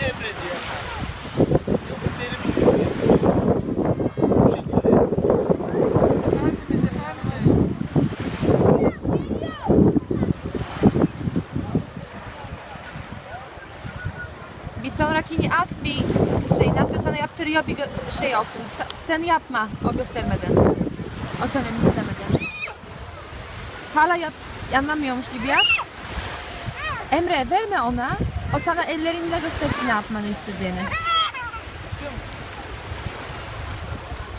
emrediyor efendim. Yoksa deri mi gidecek? Bu şekilde. Efendimiz efendimiz. Bir sonrakini at bir şey nasıl sana yaptırıyor bir şey olsun. Sen yapma o göstermeden. O senin istemeden. Hala yap, anlamıyormuş gibi yap. Emre verme ona. O sana ellerinle göstersin ne yapmanı istediğini.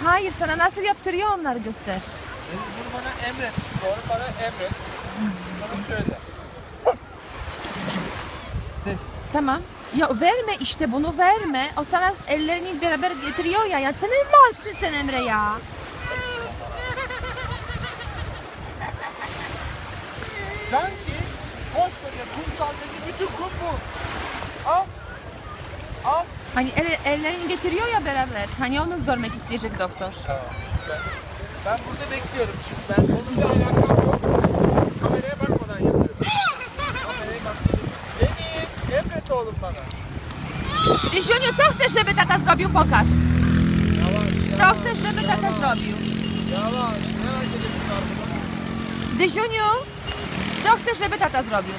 Hayır sana nasıl yaptırıyor onları göster. E, Bunu bana emret. Doğru bana emret. Bana söyle. Tamam. Ya verme işte bunu verme. O sana ellerini beraber getiriyor ya. Ya sen malsın sen Emre ya. Sanki Hani el, ellerini getiriyor ya beraber. Hani onu görmek isteyecek doktor. Tamam. Ben, ben burada bekliyorum şimdi. Ben onunla alakam yok. Kameraya bakmadan yapıyorum. Kameraya bak. Deniz, emret oğlum bana. Rysiuniu, co chcesz, żeby tata zrobił? Pokaż. Co chcesz, żeby tata zrobił? Dysiuniu, co chcesz, żeby tata zrobił?